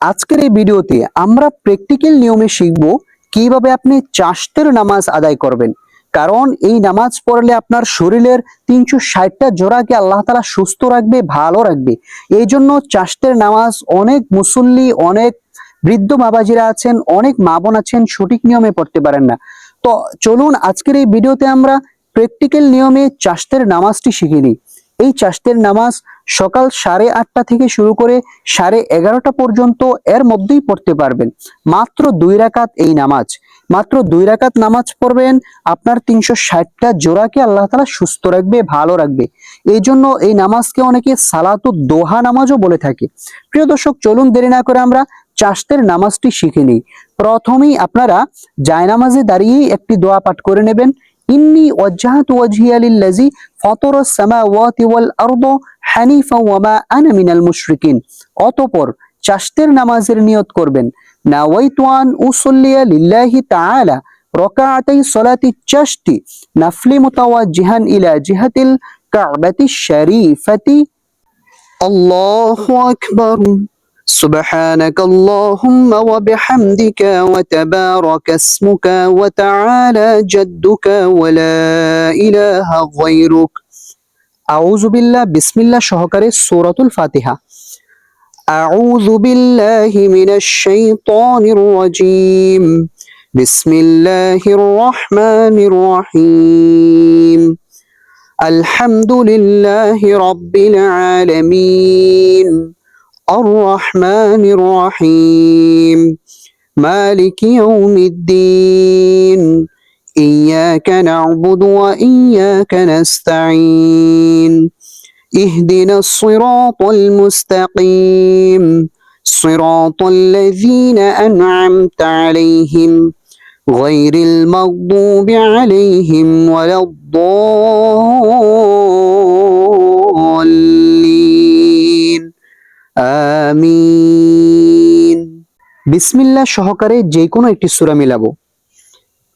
আজকের এই ভিডিওতে আমরা প্র্যাকটিক্যাল নিয়মে শিখব কীভাবে আপনি চাষতের নামাজ আদায় করবেন। কারণ এই নামাজ পড়লে আপনার শরীরের তিনশো ষাটটা জোড়াকে আল্লাহ তালা সুস্থ রাখবে, ভালো রাখবে। এই জন্য চাষতের নামাজ অনেক মুসল্লি, অনেক বৃদ্ধ বাবাজিরা আছেন, অনেক মা বোন আছেন, সঠিক নিয়মে পড়তে পারেন না। তো চলুন আজকের এই ভিডিওতে আমরা প্র্যাকটিক্যাল নিয়মে চাষতের নামাজটি শিখে নিই। এই চাষতের নামাজ সকাল সাড়ে আটটা থেকে শুরু করে সাড়ে এগারোটা পর্যন্ত এর মধ্যেই পড়তে পারবেন। মাত্র দুই রাকাত এই নামাজ। মাত্র দুই রাকাত নামাজ পড়বেন, আপনার তিনশো ষাটটা জোড়াকে আল্লাহ তালা সুস্থ রাখবে, ভালো রাখবে। এই জন্য এই নামাজকে অনেকে সালাতু দোহা নামাজও বলে থাকে। প্রিয় দর্শক, চলুন দেরি না করে আমরা চাষতের নামাজটি শিখে নিই। প্রথমেই আপনারা জায়নামাজে দাঁড়িয়েই একটি দোয়া পাঠ করে নেবেন। ইন্নি ওয়াজ্জাহাতু ওয়াজহিয়া লিল্লাযী ফাতারাস সামাওয়াতি ওয়াল আরদ হানিফা ওয়া মা আনা মিনাল মুশরিকিন অতঃপর চাষতের নামাজের নিয়ত করবেন নাওয়াইতু আন উসাল্লিয়া লিল্লাহি তাআলা রকাআতাই সলাতি চাশতি নাফলি মুতাওয়াজ্জিহান ইলা জিহাতিল কাবাতি শরীফাতি আল্লাহু আকবার سبحانك اللهم وبحمدك وتبارك اسمك وتعالى جدك ولا إله غيرك أعوذ بالله بسم الله সহকারে সূরাতুল ফাতিহা أعوذ بالله من الشيطان الرجيم بسم الله الرحمن الرحيم الحمد لله رب العالمين الرحمن الرحيم مالك يوم الدين إياك نعبد وإياك نستعين اهدنا الصراط المستقيم صراط الذين أنعمت عليهم غير المغضوب عليهم ولا الضالين আমিন বিসমিল্লাহ সহকারে যে কোনো একটি সূরা মিলাবো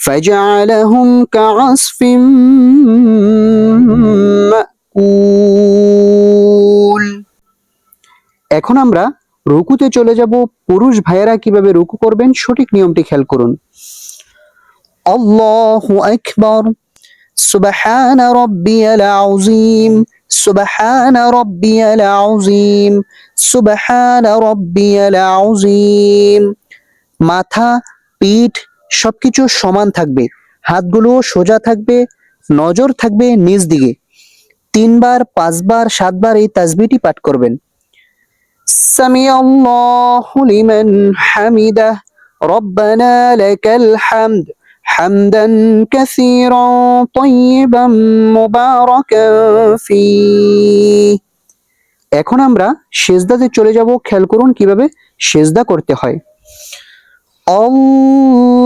فجعلهم كعصف مأكول এখন আমরা রুকুতে চলে যাব পুরুষ ভাইয়েরা কিভাবে রুকু করবেন সঠিক নিয়মটি খেয়াল করুন আল্লাহু আকবার সুবহান রাব্বিয়াল আযীম সুবহান রাব্বিয়াল আযীম সুবহান রাব্বিয়াল আযীম মাথা পিঠ সবকিছু সমান থাকবে হাতগুলো সোজা থাকবে নজর থাকবে নিচ দিকে তিনবার পাঁচবার সাতবার এই তাসবিহটি পাঠ করবেন সামি আল্লাহু লিমান হামিদাহ রব্বানা লাকাল হামদ حمدا كثيرا طيبا مباركا فيه এখন আমরা সেজদাতে চলে যাব খেয়াল করুন কিভাবে সেজদা করতে হয়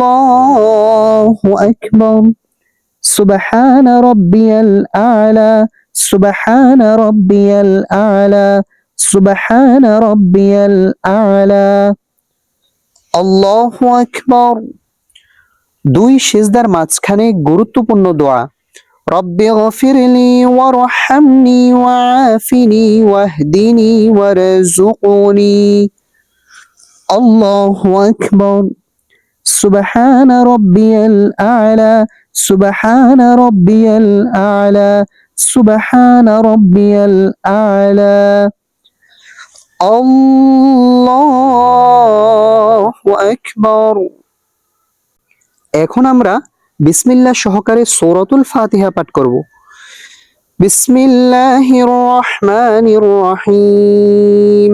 আল্লাহু আকবার সুবহান রাব্বিয়াল আলা সুবহান রাব্বিয়াল আলা সুবহান রাব্বিয়াল আলা আল্লাহু আকবার দুই সেজদার মাঝখানে গুরুত্বপূর্ণ দোয়া رب اغفر لي وارحمني وعافني واهدني আল্লাহ আকবর সুবহান রব্বিয়াল আলা সুবহান রব্বিয়াল আলা সুবহান রব্বিয়াল আলা আল্লাহ আকবর এখন আমরা বিসমিল্লাহ সহকারে সৌরাতুল ফাতিহা পাঠ করব। বিসমিল্লাহির রহমানির রহিম।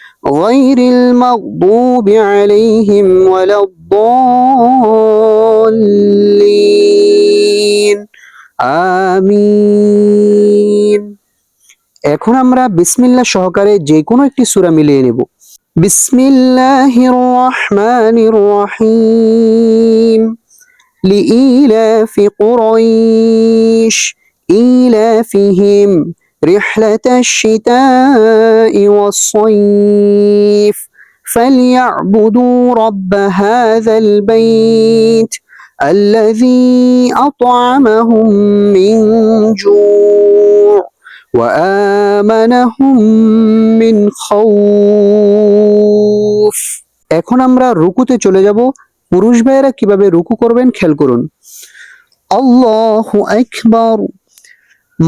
غير المغضوب عليهم ولا الضالين আমিন এখন আমরা বিসমিল্লাহ সহকারে যে কোনো একটি সূরা মিলিয়ে নেব বিসমিল্লাহির রহমানির রহিম لإيلاف قريش إيلافهم رحلة الشتاء والصيف فليعبدوا رب هذا البيت الذي أطعمهم من جوع وآمنهم من خوف এখন আমরা রুকুতে চলে যাব পুরুষ ভাইয়েরা কিভাবে রুকু করবেন খেয়াল করুন আল্লাহু আকবার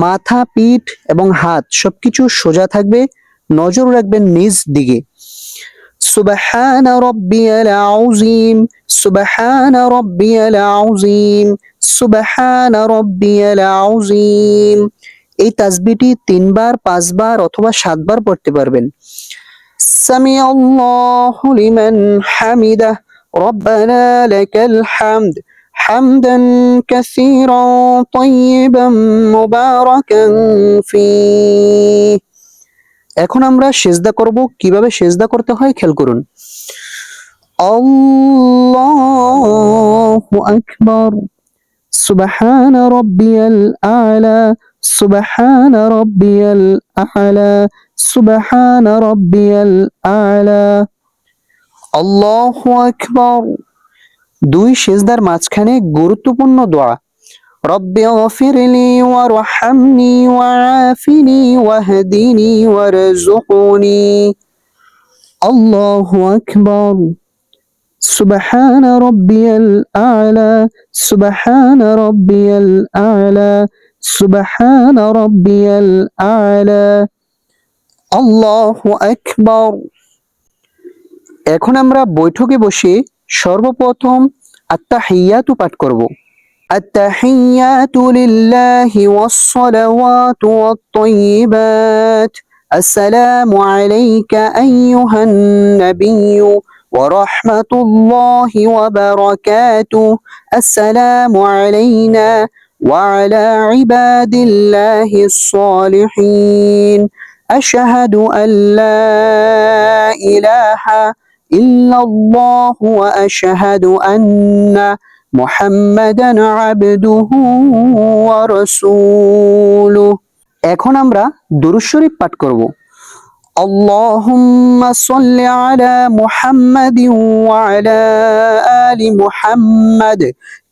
মাথা, পিঠ এবং হাত সবকিছু সোজা থাকবে, নজর রাখবেন নিজ দিকে। সুবহান রব্বিয়াল আউজিম সুবহান রব্বিয়াল আউজিম সুবহান রব্বিয়াল আউজিম এই তাসবিহটি তিনবার, পাঁচবার অথবা সাতবার পড়তে পারবেন। সামি আল্লাহু লিমান হামিদা রব্বানা লাকাল হামদ। حمدا كثيرا طيبا مباركا فيه এখন আমরা সেজদা করব কিভাবে সেজদা করতে হয় খেয়াল করুন আল্লাহু আকবার সুবহান রাব্বিয়াল আলা সুবহান রাব্বিয়াল আলা সুবহান রাব্বিয়াল আলা আল্লাহু আকবার দুই সেজদার মাঝখানে গুরুত্বপূর্ণ দোয়া। রব্বে গফিরলি ওয়া রহমনি ওয়া আফিনি ওয়াহদিনি ওয়ারজুকনি আল্লাহু আকবার। সুবহান রব্বিয়াল আলা, সুবহান রব্বিয়াল আলা, সুবহান রব্বিয়াল আলা। আল্লাহু আকবার। এখন আমরা বৈঠকে বসে সর্বপ্রথম আত্তাহিয়াতু পাঠ করব التحيات لله والصلوات والطيبات السلام عليك أيها النبي ورحمة الله وبركاته السلام علينا وعلى عباد الله الصالحين أشهد أن لا إله إلا ইল্লাল্লাহ ওয়া আশহাদু আন্না মুহাম্মাদান আবদুহু ওয়া রাসূলুহু এখন আমরা দুরুদ শরীফ পাঠ করব। আল্লাহুম্মা সাল্লি আলা মুহাম্মাদিন ওয়া আলা আলি মুহাম্মাদ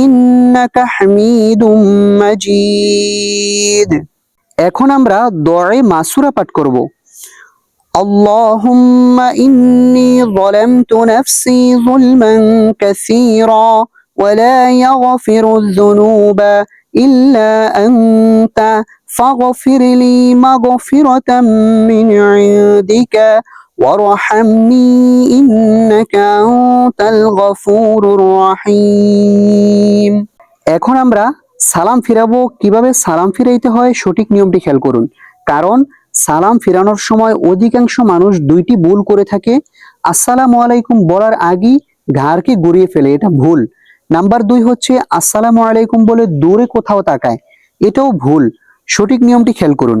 إنك حميد مجيد এখন আমরা দোয়ায়ে মাসুরা পাঠ করব اللهم إني ظلمت نفسي ظلما كثيرا ولا يغفر الذنوب إلا أنت فاغفر لي مغفرة من عندك وارحمني إنك أنت الغفور الرحيم এখন আমরা সালাম ফিরাবো কিভাবে সালাম ফিরাইতে হয় সঠিক নিয়মটি খেয়াল করুন কারণ সালাম ফিরানোর সময় অধিকাংশ মানুষ দুইটি ভুল করে থাকে আসসালামু আলাইকুম বলার আগেই ঘাড়কে গড়িয়ে ফেলে এটা ভুল নাম্বার দুই হচ্ছে আসসালামু আলাইকুম বলে দূরে কোথাও তাকায় এটাও ভুল সঠিক নিয়মটি খেয়াল করুন